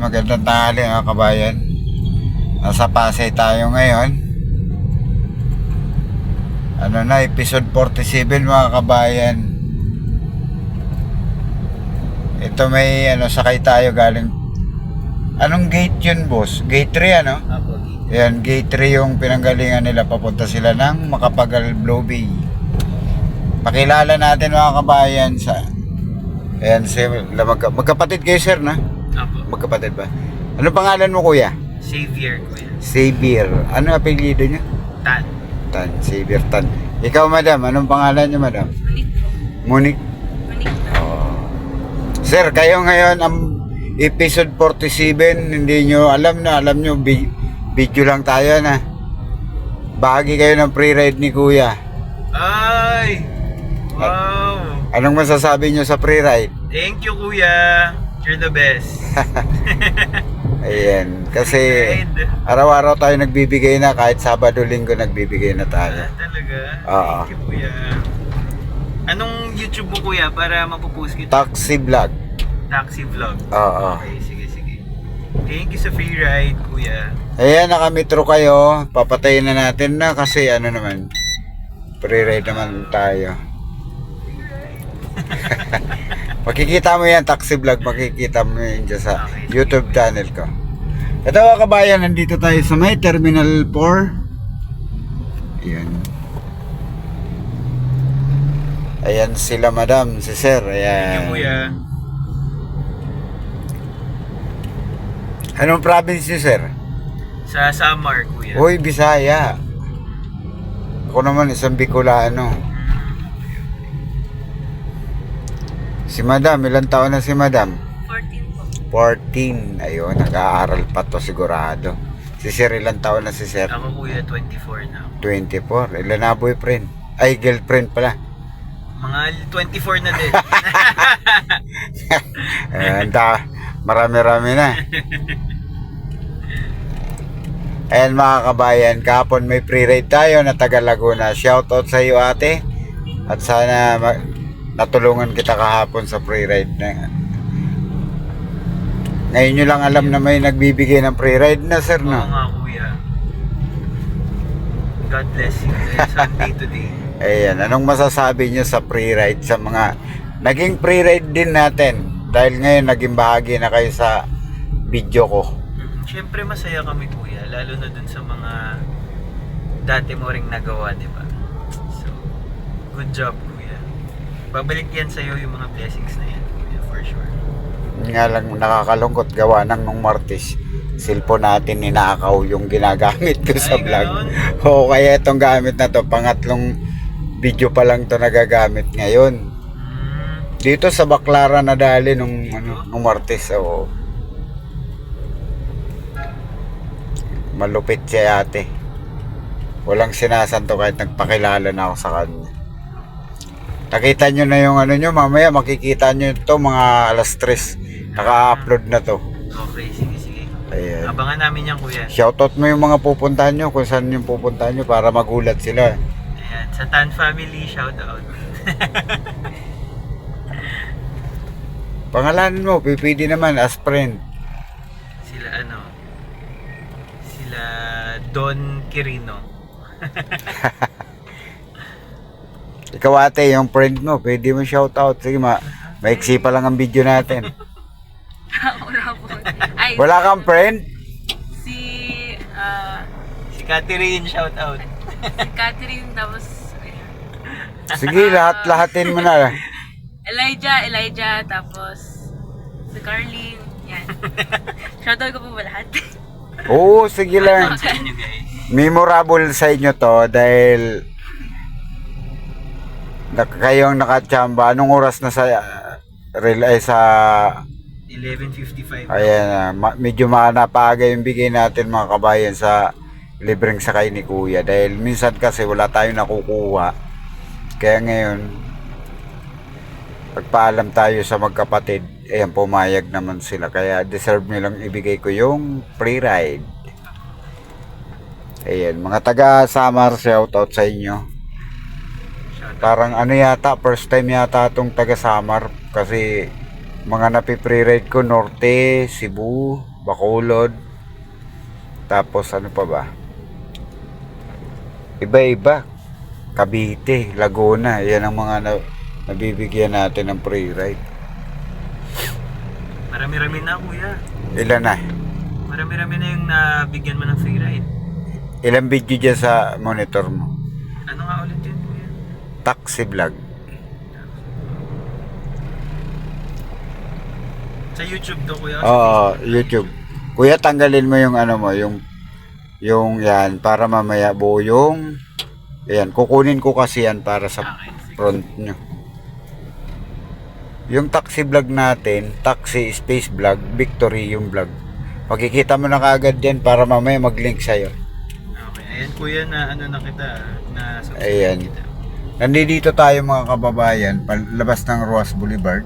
magandang tanghali mga kabayan. Nasa Pasay tayo ngayon. Ano na, episode 47 mga kabayan. Ito may ano, sakay tayo galing. Anong gate yun, boss? Gate 3, ano? Apo, Yan, gate 3 yung pinanggalingan nila. Papunta sila ng Makapagal Blow Bay. Pakilala natin mga kabayan sa... Ayan, si, magka, magkapatid kayo, sir, na? Magkapatid ba? Ano pangalan mo, kuya? Savior, kuya. Xavier. Ano apelyido niya? Tan. Tan. Xavier Tan. Ikaw, madam. Anong pangalan niyo, madam? Monique. Oh. Sir, kayo ngayon ang episode 47. Hindi nyo alam na. Alam nyo, bi- video lang tayo na. Bahagi kayo ng pre-ride ni kuya. Ay! Wow! Anong masasabi nyo sa pre-ride? Thank you, kuya. You're the best. Ayan. Kasi Ride. araw-araw tayo nagbibigay na. Kahit Sabado, Linggo nagbibigay na tayo. Ah, talaga? Oo. Thank you, kuya. Anong YouTube mo, kuya, para mapopost kita? Taxi vlog. Taxi vlog. Oo. Okay, sige, sige. Thank you sa free ride, kuya. Ayan, nakamitro kayo. Papatayin na natin na kasi ano naman. Pre-ride naman tayo. Makikita mo yan, taxi vlog. Makikita mo yan dyan sa. YouTube channel ko. Ito mga kabayan, nandito tayo sa may Terminal 4. Ayan. Ayan sila madam, si sir. Ayan. Anong province niyo sir? Sa Samar, kuya. Uy, Bisaya. Ako naman isang Bicolano. Si Madam, ilang taon na si Madam? 14 po. 14. Ayun, nag-aaral pa to sigurado. Si Sir, ilang taon na si Sir? Ako, kuya, 24 na. 24. Ilan na boyfriend? Ay, girlfriend pala. Mga 24 na din. Ayan, da, marami-rami na. Ayan mga kabayan, kahapon may pre-ride tayo na taga Laguna. Shoutout sa iyo ate. At sana natulungan kita kahapon sa pre-ride na. Ngayon nyo lang alam na may nagbibigay ng pre-ride na sir Oo no? nga, kuya. God bless you. Sunday today. Ayan, anong masasabi nyo sa pre-ride sa mga naging pre-ride din natin dahil ngayon naging bahagi na kayo sa video ko. Siyempre masaya kami kuya, lalo na dun sa mga dati mo ring nagawa, di ba? So, good job. Babalik yan sa'yo yung mga blessings na yan kuya, for sure. Nga lang nakakalungkot gawa ng nung Martes. Cellphone natin ninakaw yung ginagamit ko sa Ay, vlog. ganon? Oo, kaya itong gamit na to, pangatlong video pa lang to nagagamit ngayon. Mm, Dito sa Baclaran na dali nung, ano, nung Martes. Oo. Malupit si ate. Walang sinasanto kahit nagpakilala na ako sa kanya. Nakita nyo na yung ano nyo, mamaya makikita nyo ito mga alas 3. Naka-upload na to. okay, sige, sige. Ayan. Abangan namin yan kuya. Shoutout mo yung mga pupuntahan nyo, kung saan yung pupuntahan nyo para magulat sila. Ayan, sa Tan family, shout out. Pangalanan mo, pipili naman as friend. Sila ano, sila Don Quirino. Ikaw ate, yung friend mo, pwede mo shoutout. Sige ma, maiksi pa lang ang video natin. Wala po. Ay, Wala kang friend? si, ah, Si Catherine, shout out. si Catherine, tapos, Sige, lahat-lahatin mo na. Elijah, Elijah, tapos, si Carlin, yan. Shoutout ko po ba lahat? Oo, sige lang. Sa inyo guys. Memorable sa inyo to dahil na, nakachamba. Anong oras na sa uh, rel- ay, sa 11.55. ayan na, ma- medyo ma- napaaga yung bigay natin mga kabayan sa libreng sakay ni Kuya dahil minsan kasi wala tayong nakukuha. Kaya ngayon pagpaalam tayo sa magkapatid, ayan pumayag naman sila kaya deserve nilang ibigay ko yung free ride. Ayan, mga taga Samar, shoutout sa inyo. Parang ano yata, first time yata itong taga Samar kasi mga napi-pre-ride ko, Norte, Cebu, Bacolod. Tapos ano pa ba? Iba-iba. Cavite, Laguna. Yan ang mga na, nabibigyan natin ng free ride. Marami-rami na kuya. Ilan na? Marami-rami na yung nabigyan mo ng free ride. Ilang video dyan sa monitor mo? Ano nga ulit? Taxi vlog. Sa YouTube to kuya. Oo, YouTube. Kuya, tanggalin mo yung ano mo, yung yung yan para mamaya buo yung yan, kukunin ko kasi yan para sa sige. front nyo. Yung taxi vlog natin, taxi space vlog, victory yung vlog. Makikita mo na kaagad yan para mamaya mag-link sa'yo. Okay, ayan kuya na ano na kita, na subscribe Ayan. kita. Nandito tayo mga kababayan, palabas ng Ruas Boulevard.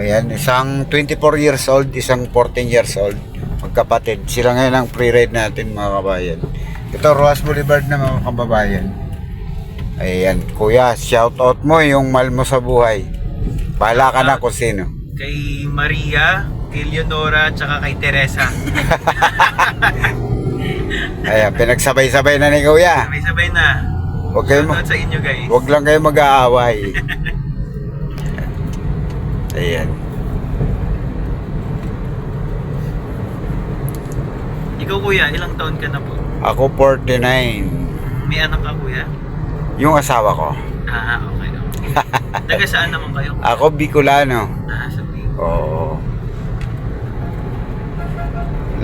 Ayan, isang 24 years old, isang 14 years old. Magkapatid. Sila ngayon ang pre-ride natin mga kababayan. Ito, Ruas Boulevard na mga kababayan. Ayan, kuya, shout out mo yung mahal mo sa buhay. Bahala ka na kung sino. Kay Maria, kay Leonora, tsaka kay Teresa. Ayan, pinagsabay-sabay na ni kuya. Sabay-sabay na. Huwag kayo, Shoutout sa inyo guys. huwag lang kayo mag-aaway. Ayan. Ikaw kuya, ilang taon ka na po? Ako 49. May anak ka kuya? Yung asawa ko. Ah, okay. okay. Taga saan naman kayo? Ako Bicolano. Ah, sabi. Oo.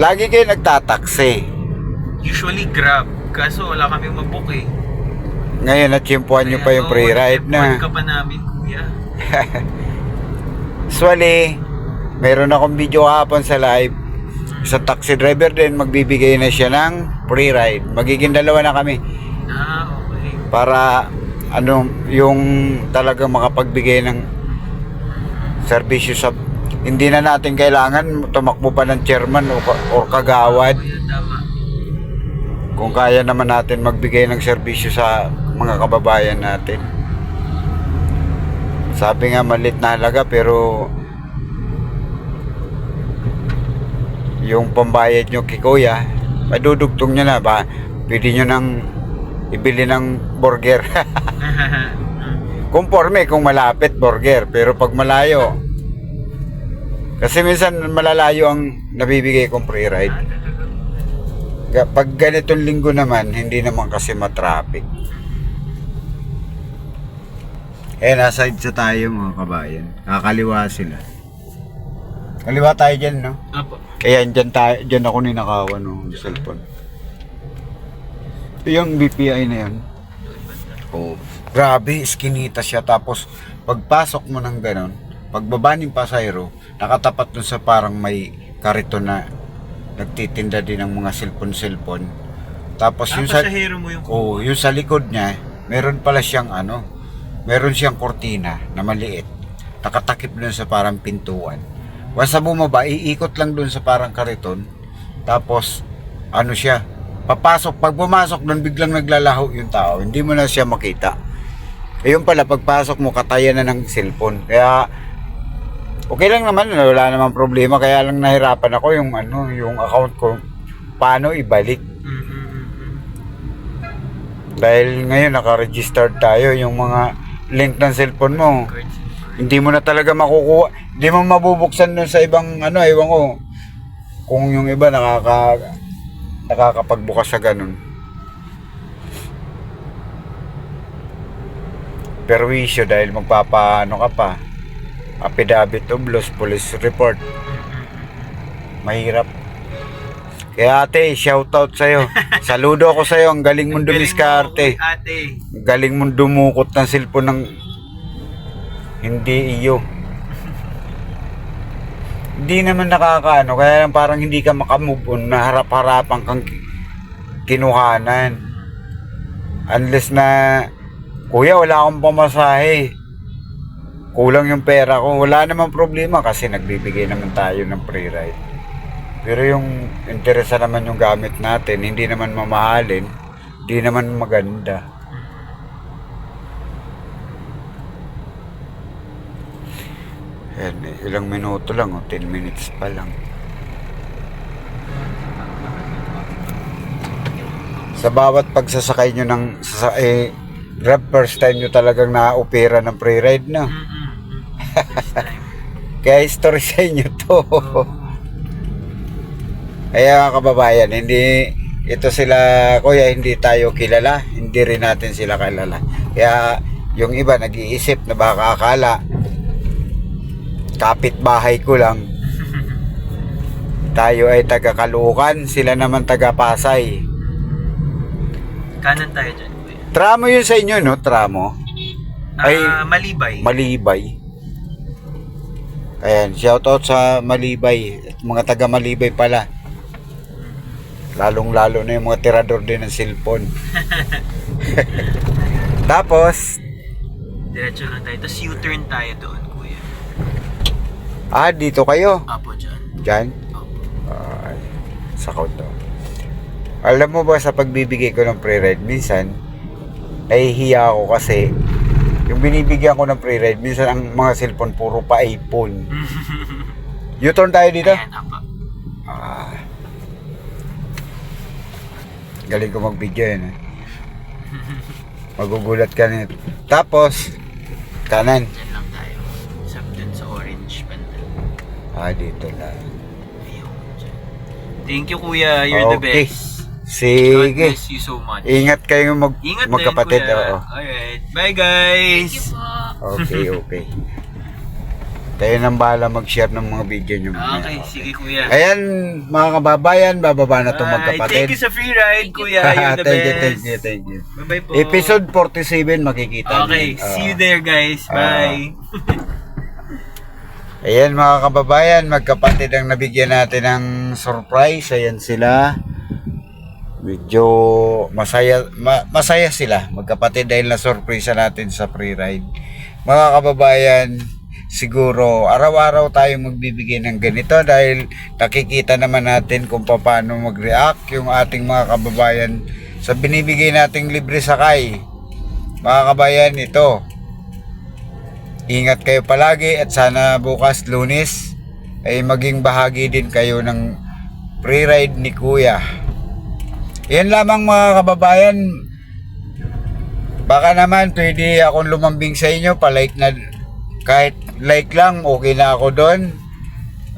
Lagi kayo nagtataksi. Usually Grab. Kaso wala kami mabook eh. Ngayon, natsimpuan nyo pa yung Kaya, free ride na. ka pa namin kuya. Usually, meron akong video kahapon sa live. Sa taxi driver din, magbibigay na siya ng free ride. Magiging dalawa na kami. Ah, okay. Para, ano, yung talagang makapagbigay ng serbisyo sa hindi na natin kailangan tumakbo pa ng chairman o, o kagawad Kuya, tama. Kung kaya naman natin magbigay ng serbisyo sa mga kababayan natin. Sabi nga malit na halaga pero yung pambayad nyo kay kuya, madudugtong nyo na ba? Pwede nyo nang ibili ng burger. Conforme kung malapit burger, pero pag malayo, kasi minsan malalayo ang nabibigay kong free ride. Pag ganitong linggo naman, hindi naman kasi matraffic. Eh, nasa sa tayo mga kabayan. Kakaliwa sila. Kaliwa tayo dyan, no? Apo. Kaya dyan, tayo, dyan ako ninakawan ng cellphone. Ito yung BPI na yan. Oh. Grabe, skinita siya. Tapos, pagpasok mo ng ganon, pagbaba ng pasayro, nakatapat dun sa parang may karito na nagtitinda din ng mga cellphone-cellphone. Tapos yung sa... pasahero mo yung Oo, yung sa likod niya, meron pala siyang ano, meron siyang kortina na maliit. Nakatakip doon sa parang pintuan. Na bumaba, iikot lang doon sa parang kariton. Tapos, ano siya, papasok, pag pumasok doon, biglang naglalaho yung tao. Hindi mo na siya makita. Ayun pala, pagpasok mo, katayan na ng cellphone. Kaya, okay lang naman, wala namang problema. Kaya lang nahirapan ako yung ano, yung account ko, paano ibalik. Dahil ngayon naka-registered tayo yung mga link ng cellphone mo. Hindi mo na talaga makukuha. Hindi mo mabubuksan dun sa ibang ano, ewan ko. Kung yung iba nakaka nakakapagbukas sa ganun. Perwisyo dahil magpapaano ka pa. Affidavit of loss, police report. Mahirap. Kaya ate, shoutout sa'yo. Saludo ako sa'yo. Ang galing mong dumiskarte. Ate. Galing mong dumukot ng cellphone ng hindi iyo. Hindi naman nakakaano, kaya lang parang hindi ka makamove on na harap-harapan kang ki- kinuhanan. Unless na, kuya wala akong pamasahe. Kulang yung pera ko. Wala namang problema kasi nagbibigay naman tayo ng free ride. Pero yung interesa naman yung gamit natin, hindi naman mamahalin, hindi naman maganda. Ayan, ilang minuto lang, oh, 10 minutes pa lang. Sa bawat pagsasakay nyo ng sa, eh, Grab, first time nyo talagang na-opera ng pre-ride, no? Mm-mm. First time. Kaya history sa inyo to. Oo. Kaya mga kababayan, hindi ito sila, kuya, hindi tayo kilala, hindi rin natin sila kilala. Kaya yung iba nag-iisip na baka akala kapitbahay ko lang. Tayo ay taga Caloocan, sila naman taga Pasay. Kanan tayo dyan, kuya. Tramo yun sa inyo, no? Tramo. Ay, Ah, malibay. Malibay. Ayan, shoutout sa Malibay. Mga taga Malibay pala. Lalong-lalo na yung mga tirador din ng cellphone. Tapos, Diretso lang tayo. Tapos U-turn tayo doon, kuya. ah, dito kayo. Apo dyan. Diyan. Ay, sa kondo. Alam mo ba sa pagbibigay ko ng pre-ride, minsan, nahihiya ako kasi yung binibigyan ko ng pre-ride, minsan ang mga cellphone puro pa iPhone. U-turn tayo dito? Ayan. Ah. Galing ko mag-video yun. Eh. Magugulat ka nito. Tapos, kanan. Dyan lang tayo. Sa dun sa orange banda. Ah, dito lang. Ayun. Thank you, kuya. You're the Okay. Best. God Sige. bless you so much. Ingat kayo mag Ingat magkapatid. din, kuya. Oo. Alright. Bye, guys. Thank you po. Okay, okay. Kayo nang bahala mag-share ng mga video nyo. mamaya. Okay, sige, kuya. Ayan, mga kababayan, bababa na itong magkapatid. Thank you sa free ride, kuya. You're the thank you, best. thank you, thank you. Bye-bye po. Episode 47 makikita Okay, niyo. see you Oo. there, guys. Ah. Bye. Ayan mga kababayan, magkapatid ang nabigyan natin ng surprise. Ayan sila. Medyo masaya ma- masaya sila magkapatid dahil na surprise natin sa pre-ride. Mga kababayan, siguro araw-araw tayo magbibigay ng ganito dahil nakikita naman natin kung paano mag-react yung ating mga kababayan sa binibigay nating libre sakay. Mga kabayan, ito, Ingat kayo palagi at sana bukas lunes ay maging bahagi din kayo ng pre-ride ni Kuya. Yan lamang mga kababayan. Baka naman pwede akong lumambing sa inyo, palike na kahit like lang, okay na ako doon.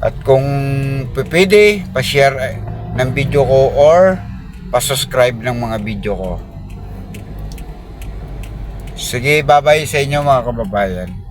At kung pwede, pa-share eh, ng video ko or pa-subscribe ng mga video ko. Sige, bye-bye sa inyo mga kababayan.